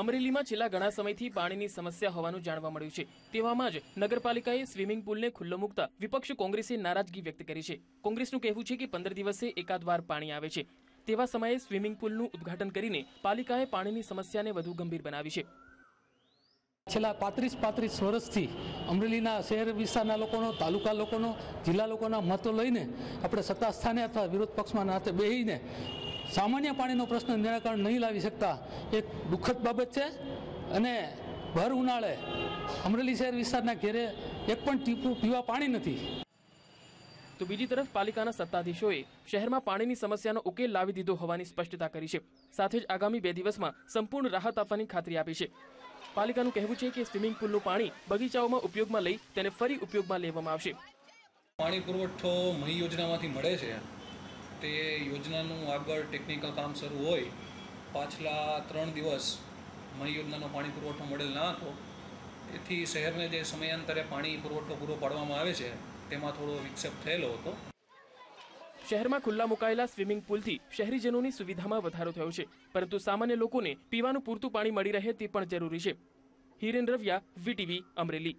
અમરેલીમાં છેલ્લા ઘણા સમયથી પાણીની સમસ્યા હોવાનું જાણવા મળ્યું છે. તેવામાં જ નગરપાલિકાએ સ્વિમિંગ પુલને ખુલ્લો મૂકતા વિપક્ષ કોંગ્રેસે નારાજગી વ્યક્ત કરી છે. કોંગ્રેસનું કહેવું છે કે પંદર દિવસે એકાદ વાર પાણી આવે છે. તેવા સમયે સ્વિમિંગ પુલનું ઉદ્ઘાટન કરીને પાલિકાએ પાણીની સમસ્યાને વધુ ગંભીર બનાવી છે. છેલ્લા પાંત્રીસ પાંત્રીસ વર્ષથી અમરેલીના શહેર વિસ્તારના લોકોનો, તાલુકા લોકોનો, જિલ્લા લોકોના મતો લઈને આપણે સત્તા સ્થાને અથવા વિરોધ પક્ષમાં નાતે બેહીને સામાન્ય પાણીનો પ્રશ્ન નિરાકરણ નહીં લાવી શકતા એક દુઃખદ બાબત છે. અને ભર ઉનાળે અમરેલી શહેર વિસ્તારના ઘેરે એક પણ ટીપું પીવા પાણી નથી. તો બીજી તરફ પાલિકાના સત્તાધીશોએ શહેરમાં પાણીની સમસ્યાનો ઉકેલ લાવી દીધો હોવાની સ્પષ્ટતા કરી છે. સાથે જ આગામી બે દિવસમાં સંપૂર્ણ રાહત આપવાની ખાતરી આપી છે. પાલિકાનું કહેવું છે કે સ્વિમિંગ પુલનું પાણી બગીચાઓમાં ઉપયોગમાં લઈ તેને ફરી ઉપયોગમાં લેવામાં આવશે. પાણી પુરવઠો મહી યોજનામાંથી મળે છે. તે યોજનાનું આગળ ટેકનિકલ કામ શરૂ હોય, પાછલા ત્રણ દિવસ મહી યોજનાનો પાણી પુરવઠો મળેલ ના હતો, તેથી શહેરને જે સમયાંતરે પાણી પુરવઠો પૂરો પાડવામાં આવે છે, તેમાં થોડો વિક્ષેપ થયેલો હતો. શહેરમાં ખુલ્લા મુકાયેલા સ્વિમિંગ પુલથી શહેરીજનોની સુવિધામાં વધારો થયો છે, પરંતુ સામાન્ય લોકોને પીવાનું પૂરતું પાણી મળી રહે તે પણ જરૂરી છે. હિરેન રવિયા, વીટીવી, અમરેલી.